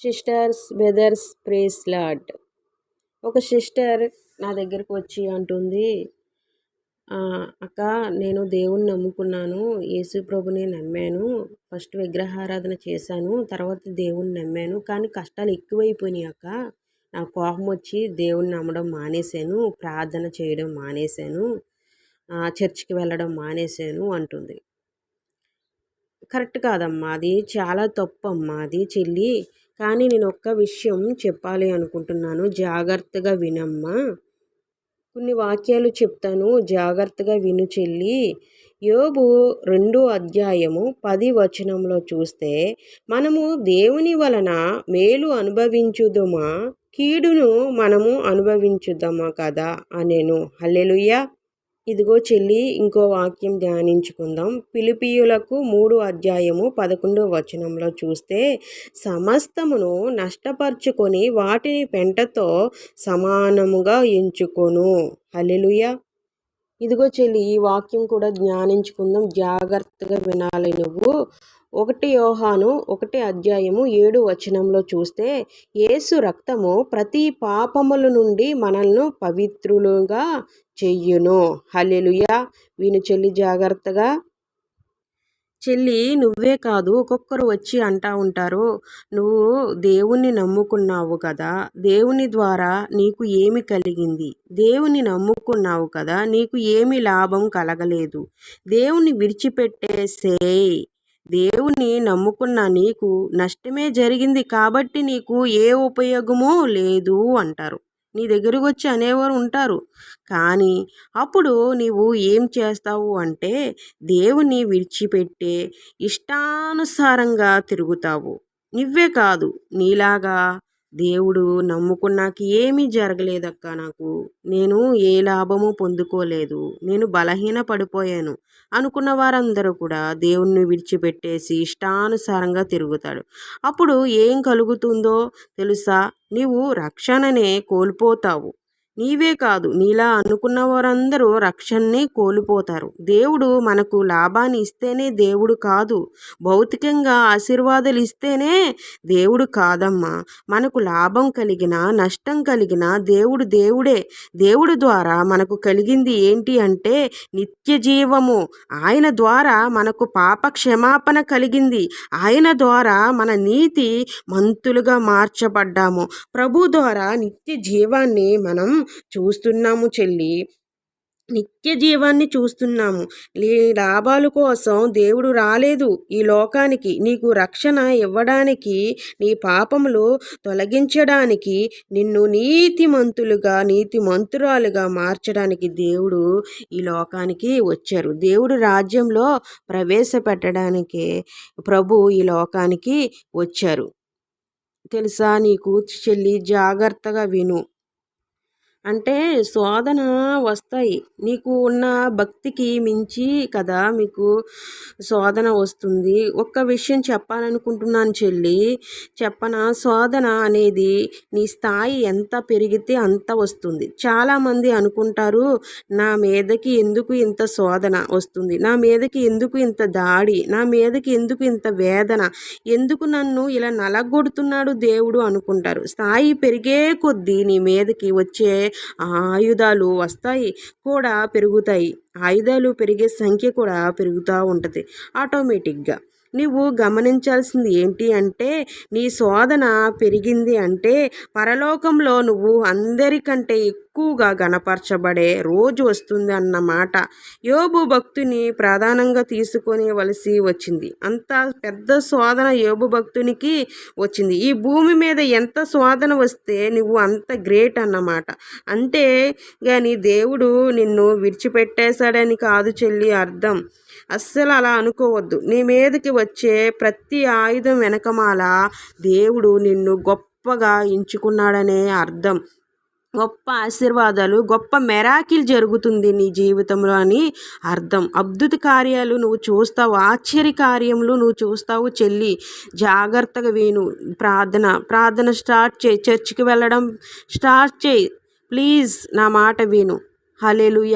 Sisters brothers praise lord. ఒక sister నా దగ్గరకు వచ్చి అంటుంది అక్క నేను దేవుణ్ణి నమ్ముకున్నాను యేసు ప్రభుని నమ్మాను ఫస్ట్ విగ్రహారాధన చేశాను తర్వాత దేవుణ్ణి నమ్మాను కానీ కష్టాలు ఎక్కువైపోయినాయి అక్క. నా కోపం వచ్చి దేవుణ్ణి నమ్మడం మానేశాను ప్రార్థన చేయడం మానేశాను చర్చికి వెళ్ళడం మానేశాను అంటుంది. కరెక్ట్ కాదమ్మా అది చాలా తప్పు అమ్మా అది చెల్లి. కానీ నేను ఒక్క విషయం చెప్పాలి అనుకుంటున్నాను. జాగ్రత్తగా వినమ్మా. కొన్ని వాక్యాలు చెప్తాను. జాగ్రత్తగా విను చెల్లి. యోబు రెండో అధ్యాయము పది వచనంలో చూస్తే మనము దేవుని వలన మేలు అనుభవించుదమా? కీడును మనము అనుభవించుదామా కదా? అనేను. హల్లెలుయ్యా ఇదిగో చెల్లి ఇంకో వాక్యం ధ్యానించుకుందాం. పిలిపియులకు మూడు అధ్యాయము పదకొండో వచనంలో చూస్తే సమస్తమును నష్టపరుచుకొని వాటిని పెంటతో సమానముగా ఎంచుకొను. హలెలుయ ఇదిగో చెల్లి ఈ వాక్యం కూడా ధ్యానించుకుందాం. జాగ్రత్తగా వినాలి నువ్వు. ఒకటి యోహాను ఒకటి అధ్యాయము ఏడు వచనంలో చూస్తే యేసు రక్తము ప్రతి పాపముల నుండి మనల్ని పవిత్రులుగా చెయ్యును. హల్లెలుయా. విను చెల్లి జాగ్రత్తగా. చెల్లి నువ్వే కాదు ఒక్కొక్కరు వచ్చి అంటా ఉంటారు. నువ్వు దేవుణ్ణి నమ్ముకున్నావు కదా. దేవుని ద్వారా నీకు ఏమి కలిగింది? దేవుని నమ్ముకున్నావు కదా. నీకు ఏమి లాభం కలగలేదు. దేవుని విడిచిపెట్టేసే దేవుని నమ్ముకున్న నీకు నష్టమే జరిగింది కాబట్టి నీకు ఏ ఉపయోగమో లేదు అంటారు. నీ దగ్గరకు వచ్చి అనేవారు ఉంటారు. కానీ అప్పుడు నీవు ఏం చేస్తావు అంటే దేవుని విడిచిపెట్టే ఇష్టానుసారంగా తిరుగుతావు. నువ్వే కాదు నీలాగా దేవుడు నమ్ముకున్నాక ఏమీ జరగలేదక్క నాకు. నేను ఏ లాభము పొందుకోలేదు. నేను బలహీన పడిపోయాను అనుకున్న వారందరూ కూడా దేవుణ్ణి విడిచిపెట్టేసి ఇష్టానుసారంగా తిరుగుతాడు అప్పుడు ఏం కలుగుతుందో తెలుసా? నీవు రక్షణనే కోల్పోతావు. నీవే కాదు నీలా అనుకున్న వారందరూ రక్షణనే కోల్పోతారు. దేవుడు మనకు లాభాన్ని ఇస్తేనే దేవుడు కాదు భౌతికంగా ఆశీర్వాదాలు ఇస్తేనే దేవుడు కాదమ్మా. మనకు లాభం కలిగిన నష్టం కలిగిన దేవుడు దేవుడే. దేవుడు ద్వారా మనకు కలిగింది ఏంటి అంటే నిత్య జీవము. ఆయన ద్వారా మనకు పాప క్షమాపణ కలిగింది. ఆయన ద్వారా మన నీతి మంతులుగా మార్చబడ్డాము. ప్రభు ద్వారా నిత్య జీవాన్ని మనం చూస్తున్నాము చెల్లి. నిత్య జీవాన్ని చూస్తున్నాము. నీ లాభాల కోసం దేవుడు రాలేదు ఈ లోకానికి. నీకు రక్షణ ఇవ్వడానికి నీ పాపములు తొలగించడానికి నిన్ను నీతిమంతులుగా నీతిమంతురాలుగా మార్చడానికి దేవుడు ఈ లోకానికి వచ్చారు. దేవుడు రాజ్యంలో ప్రవేశపెట్టడానికి ప్రభు ఈ లోకానికి వచ్చారు. తెలుసా నీకు చెల్లి? జాగ్రత్తగా విను. అంటే శోధన వస్తాయి. నీకు ఉన్న భక్తికి మించి కదా మీకు శోధన వస్తుంది. ఒక్క విషయం చెప్పాలనుకుంటున్నాను చెల్లి. చెప్పన శోధన అనేది నీ స్థాయి ఎంత పెరిగితే అంత వస్తుంది. చాలామంది అనుకుంటారు నా మీదకి ఎందుకు ఇంత శోధన వస్తుంది? నా మీదకి ఎందుకు ఇంత దాడి? నా మీదకి ఎందుకు ఇంత వేదన? ఎందుకు నన్ను ఇలా నలగొడుతున్నాడు దేవుడు అనుకుంటారు. స్థాయి పెరిగే కొద్దీ నీ మీదకి వచ్చే ఆయుధాలు వస్తాయి కూడా పెరుగుతాయి. ఆయుధాలు పెరిగే సంఖ్య కూడా పెరుగుతూ ఉంటుంది ఆటోమేటిక్గా. నువ్వు గమనించాల్సింది ఏంటి అంటే నీ శోధన పెరిగింది అంటే పరలోకంలో నువ్వు అందరికంటే ఎక్కువగా గణపరచబడే రోజు వస్తుంది అన్నమాట యోబు భక్తుని ప్రధానంగా తీసుకునేవలసి వచ్చింది. అంత పెద్ద శోధన యోబు భక్తునికి వచ్చింది. ఈ భూమి మీద ఎంత శోధన వస్తే నువ్వు అంత గ్రేట్ అన్నమాట అంటే కానీ దేవుడు నిన్ను విడిచిపెట్టేశాడని కాదు చెల్లి అర్థం. అస్సలు అలా అనుకోవద్దు. నీ మీదకి వచ్చే ప్రతి ఆయుధం వెనకమాల దేవుడు నిన్ను గొప్పగా ఎంచుకున్నాడనే అర్థం. గొప్ప ఆశీర్వాదాలు గొప్ప మెరాకిల్ జరుగుతుంది నీ జీవితంలో అని అర్థం. అద్భుత కార్యాలు నువ్వు చూస్తావు ఆశ్చర్య కార్యములు నువ్వు చూస్తావు చెల్లి. జాగ్రత్తగా వేణు ప్రార్థన ప్రార్థన స్టార్ట్ చేయి. చర్చికి వెళ్ళడం స్టార్ట్ చేయి. ప్లీజ్ నా మాట విను. హలేలుయ